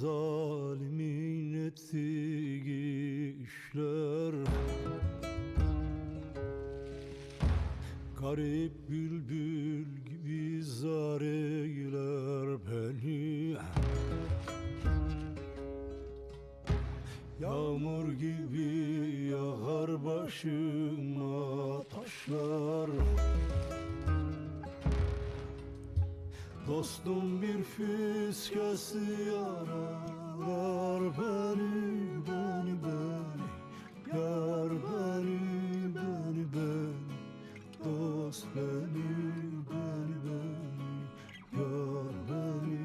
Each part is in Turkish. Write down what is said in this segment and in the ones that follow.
zalimin ettiği işler. Garip bülbül gibi zar eyler beni. Yağmur gibi yağar başıma taşlar Dostum bir fiskesi yaralar beni, beni, beni. Yar beni, beni, beni. Dost beni, beni, beni. Yar beni,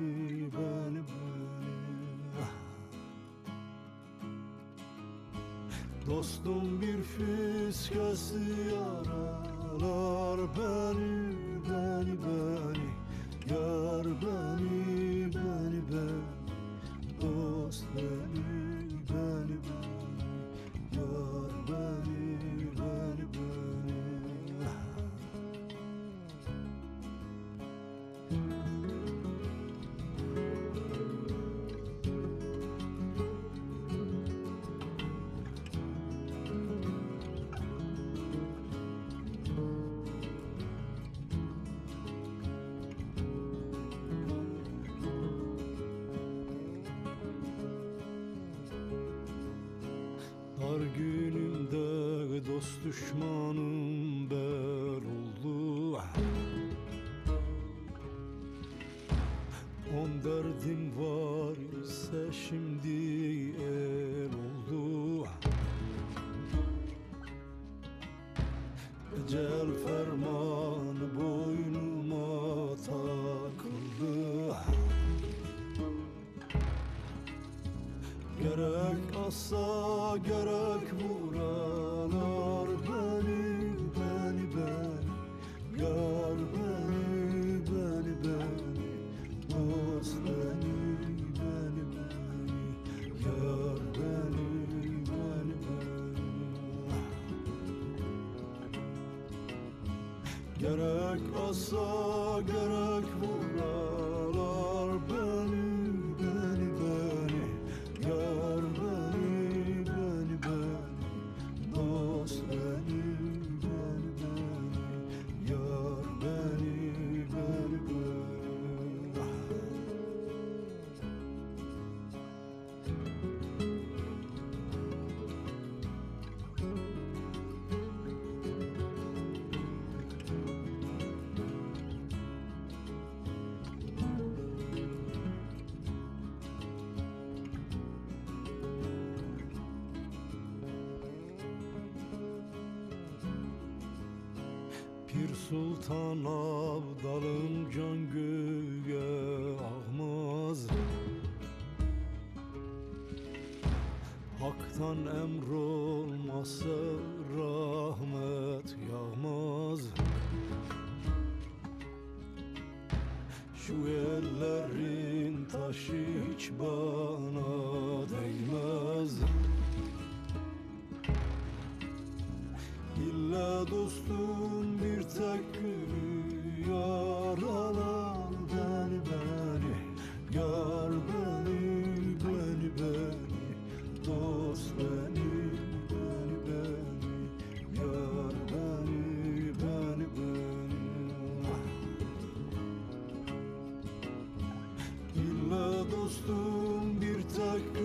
beni, beni. Dostum bir fiskesi yaralar beni, beni, beni Yar beni, Dar günümde dost düşmanım ber Asa gerek vuralar beni beni beni. Yar beni beni beni. Dost beni beni beni. Yar beni beni beni. Gerek asa gerek vuralar Pir Sultan Abdalım can göğe ağmaz Hak'tan emr olmasa rahmet yağmaz. Şu ellerin taşı hiç bana değmez. İlla dostum gülü yaralar beni beni Yar beni beni beni Dost beni beni beni Yar beni beni beni. İlla dostum bir tek